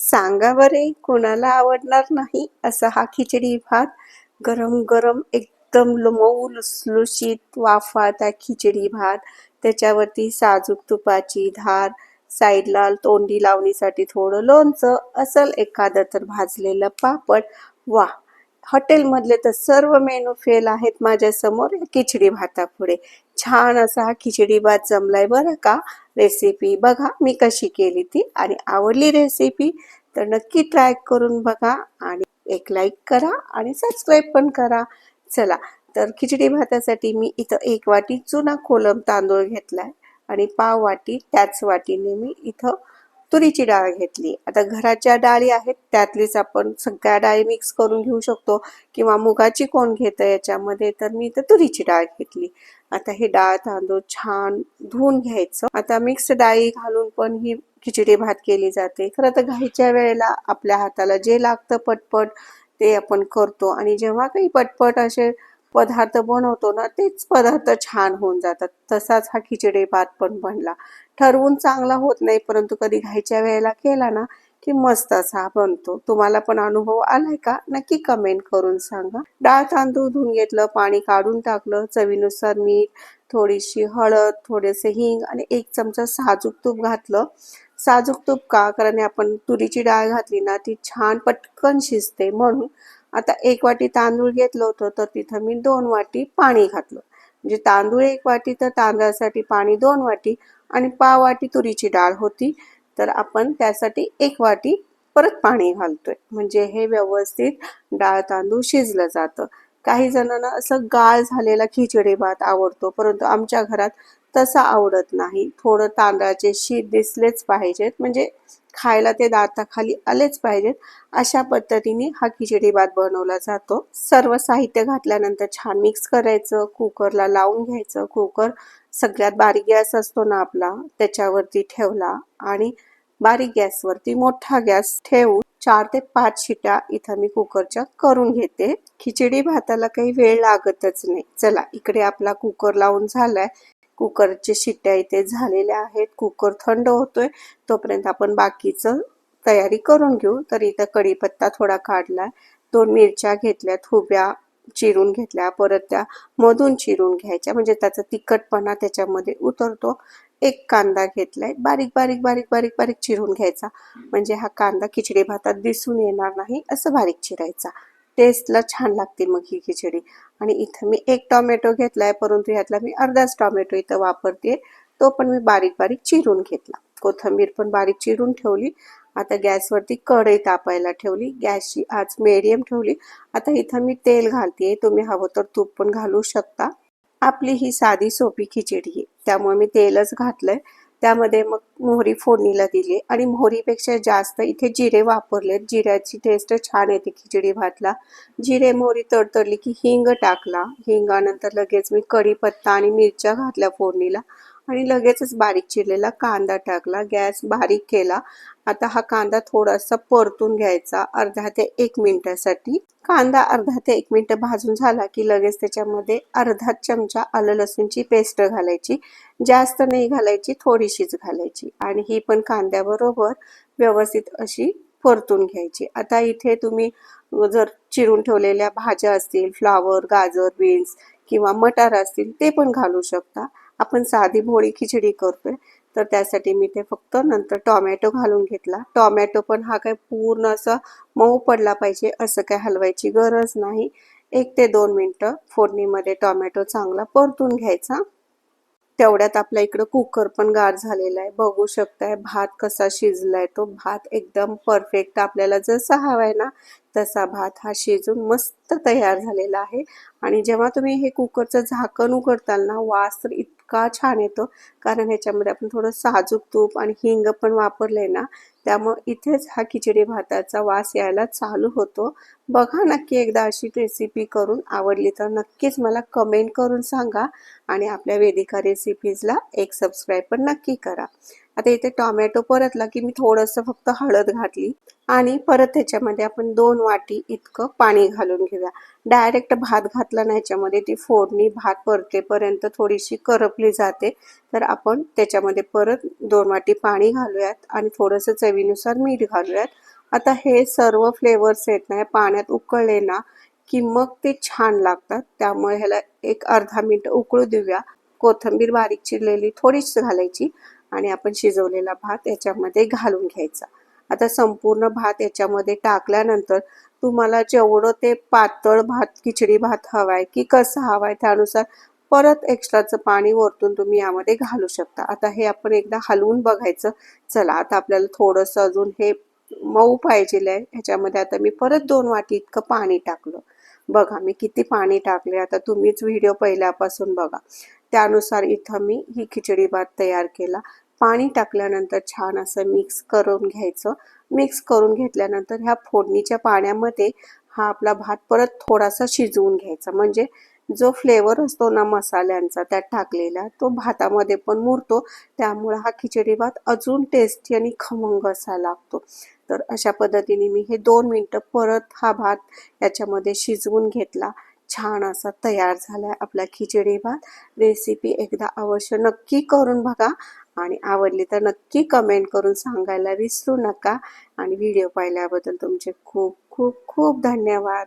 सांगा बरे कोणाला आवडणार नाही असा हा खिचडी भात. गरम गरम एकदम लमऊ मऊ लुसलुशीत वाफा त्या खिचडी भात. त्याच्यावरती साजूक तुपाची धार साईडला तोंडी लावणीसाठी थोडं लोणचं असल एखादं तर भाजलेलं पापड. वा हॉटेलमधले तर सर्व मेनू फेल आहेत माझ्यासमोर खिचडी भातापुढे. छान असा हा खिचडी भात जमलाय बरं का? रेसिपी बघा मी कशी केली ती आणि आवडली रेसिपी तर नक्की ट्राय करून बघा आणि एक लाईक करा आणि सबस्क्राईब पण करा. चला तर खिचडी भातासाठी मी इथं एक वाटी चुना कोलम तांदूळ घेतलाय आणि पाव वाटी त्याच वाटीने मी इथं तुरीची डाळ घेतली. आता घराच्या डाळी आहेत त्यातलीच आपण सगळ्या डाळी मिक्स करून घेऊ शकतो. किंवा मुगाची कोण घेतं याच्यामध्ये तर मी इथं तुरीची डाळ घेतली. आता हे डाळ तांदूळ छान धुवून घ्यायचं. आता मिक्स डाळी घालून पण ही खिचडी भात केली जाते. खरं तर घाईच्या वेळेला आपल्या हाताला जे लागतं पटपट ते आपण करतो. आणि जेव्हा काही पटपट असे पदार्थ बनवतो ना तेच पदार्थ छान होऊन जातात. तसाच हा खिचडी भात पण बनला. ठरवून चांगला होत नाही परंतु कधी घाईच्या वेळेला केला ना की मस्त असा बनतो. तुम्हाला पण अनुभव आलाय का? नक्की कमेंट करून सांगा. डाळ तांदूळ धुवून घेतलं पाणी काढून टाकलं चवीनुसार मीठ थोडीशी हळद थोडेसे हिंग आणि एक चमचा साजूक तूप घातलं. साजूक तूप का? कारण आपण तुरीची डाळ घातली ना ती छान पटकन शिजते. म्हणून आता एक वाटी तांदूळ घेतलं होतं तर तिथं मी दोन वाटी पाणी घातलं. म्हणजे तांदूळ एक वाटी तर तांदळासाठी पाणी दोन वाटी. आणि पाव वाटी तुरीची डाळ होती. तर आपण त्यासाठी एक वाटी परत पाणी घालतोय. म्हणजे हे व्यवस्थित डाळ तांदूळ शिजलं जातं. काही जणांना असं गाळ झालेला खिचडी भात आवडतो परंतु आमच्या घरात तसा आवडत नाही. थोडं तांदळाचे शीत दिसलेच पाहिजेत. म्हणजे खायला ते दाताखाली आलेच पाहिजेत. अशा पद्धतीने हा खिचडी भात बनवला जातो. सर्व साहित्य घातल्यानंतर छान मिक्स करायचं कुकरला लावून घ्यायचं. कुकर सगळ्यात बारीक गॅस असतो ना आपला त्याच्यावरती ठेवला आणि बारीक गॅसवरती मोठा गॅस ठेवून चार ते पाच शिट्या इथं मी कुकरच्या करून घेते. खिचडी भाताला काही वेळ लागतच नाही. चला इकडे आपला कुकर लावून झालाय. कुकरचे शिट्ट्या इथे झालेल्या आहेत. कुकर थंड होतोय. तोपर्यंत आपण बाकीचं तयारी करून घेऊ. तर इथं कढीपत्ता थोडा काढला दोन मिरच्या घेतल्या हुब्या चिरून घेतल्या परत त्या मधून चिरून घ्यायच्या. म्हणजे त्याचा तिखटपणा त्याच्यामध्ये उतरतो. एक कांदा घेतलाय. बारीक बारीक बारीक बारीक बारीक चिरून घ्यायचा. म्हणजे हा कांदा खिचडी भातात दिसून येणार नाही. असं बारीक चिरायचा. टेस्टला छान लागते मग ही खिचडी. आणि इथं मी एक टोमॅटो घेतलाय परंतु ह्यातला मी अर्धाच टोमॅटो इथं वापरते. तो पण मी बारीक बारीक चिरून घेतला. कोथिंबीर पण बारीक चिरून ठेवली. आता गॅसवरती कढई तापायला ठेवली. गॅसची आज मेडियम ठेवली. आता इथं मी तेल घालते तुम्ही हवं तर तूप पण घालू शकता. आपली ही साधी सोपी खिचडी आहे. त्यामुळे मी तेलच घातलंय. त्यामध्ये मग मोहरी फोडणीला दिली आणि मोहरीपेक्षा जास्त इथे जिरे वापरलेत जिऱ्याची टेस्ट छान येते खिचडी भातला. जिरे मोहरी तडतडली की हिंग टाकला. हिंगानंतर लगेच मी कढीपत्ता आणि मिरच्या घातल्या फोडणीला. आणि लगेचच बारीक चिरलेला कांदा टाकला गॅस बारीक केला. आता हा कांदा थोडासा परतून घ्यायचा अर्धा ते एक मिनिटासाठी. कांदा अर्धा ते एक मिनिट भाजून झाला की लगेच त्याच्यामध्ये अर्धा चमचा आलं लसूणची पेस्ट घालायची. जास्त नाही घालायची थोडीशीच घालायची. आणि ही पण कांद्याबरोबर व्यवस्थित अशी परतून घ्यायची. आता इथे तुम्ही जर चिरून ठेवलेल्या भाज्या असतील फ्लावर गाजर बीन्स किंवा मटार असतील ते पण घालू शकता. आपण साधी भोळी खिचडी करतोय तर त्यासाठी मी ते फक्त नंतर टॉमॅटो घालून घेतला. टॉमॅटो पण हा काय पूर्ण असं मऊ पडला पाहिजे असं काय हलवायची गरज नाही. एक ते दोन मिनटं फोडणीमध्ये टॉमॅटो चांगला परतून घ्यायचा. तेवढ्यात आपल्या इकडं कुकर पण गार झालेला आहे. बघू शकताय भात कसा शिजलाय तो. भात एकदम परफेक्ट आपल्याला जसा हवा आहे ना तसा भात हा शिजून मस्त तयार झालेला आहे. आणि जेव्हा तुम्ही हे कुकरचं झाकण उघडताल ना वास तर इतका छान येतो. कारण ह्याच्यामध्ये आपण थोडं साजूक तूप आणि हिंग पण वापरलंय ना त्यामुळं इथेच हा खिचडी भाताचा वास यायला चालू होतो. बघा नक्की एकदा अशी रेसिपी करून आवडली तर नक्कीच मला कमेंट करून सांगा आणि आपल्या वेदिका रेसिपीजला एक सबस्क्राईब पण नक्की करा. आता इथे टोमॅटो परतला की मी थोडंसं फक्त हळद घातली आणि परत त्याच्यामध्ये आपण दोन वाटी इतकं पाणी घालून घेऊया. डायरेक्ट भात घातला ना याच्यामध्ये ती फोडणी भात परतेपर्यंत थोडीशी करपली जाते. तर आपण त्याच्यामध्ये परत दोन वाटी पाणी घालूयात आणि थोडंसं चवीनुसार मीठ घालूयात. आता हे सर्व फ्लेवर्स येत नाही पाण्यात उकळले ना की मग ते छान लागतात. त्यामुळे ह्याला एक अर्धा मिनिट उकळू देऊया. कोथिंबीर बारीक चिरलेली थोडीच घालायची. आणि आपण शिजवलेला भात याच्यामध्ये घालून घ्यायचा. आता संपूर्ण भात याच्यामध्ये टाकल्यानंतर तुम्हाला जेवढं ते पातळ भात खिचडी भात हवाय की कसं हवाय त्यानुसार परत एक्स्ट्राचं पाणी वरतून तुम्ही यामध्ये घालू शकता. आता हे आपण एकदा हलवून बघायचं. चला आता आपल्याला थोडंसं अजून हे मऊ पाहिजे आहे ह्याच्यामध्ये आता मी परत दोन वाटी इतकं पाणी टाकलं. बघा मी किती पाणी टाकले आता तुम्हीच व्हिडिओ पहिल्यापासून बघा. त्यानुसार इथं मी ही खिचडी भात तयार केला. पाणी टाकल्यानंतर छान असं मिक्स करून घ्यायचं. मिक्स करून घेतल्यानंतर ह्या फोडणीच्या पाण्यामध्ये हा आपला भात परत थोडासा शिजवून घ्यायचा. म्हणजे जो फ्लेवर असतो ना मसाल्यांचा त्यात टाकलेला तो भातामध्ये पण मुरतो. त्यामुळे हा खिचडी भात अजून टेस्टी आणि खमंग असा लागतो. तर अशा पद्धतीने मी हे दोन मिनटं परत हा भात याच्यामध्ये शिजवून घेतला. छान असा तयार झालाय आपला खिचडी भात. रेसिपी एकदा अवश्य नक्की करून बघा आणि आवडली तर नक्की कमेंट करून सांगायला विसरू नका. आणि व्हिडिओ पाहिल्याबद्दल तुमचे खूप खूप खूप धन्यवाद.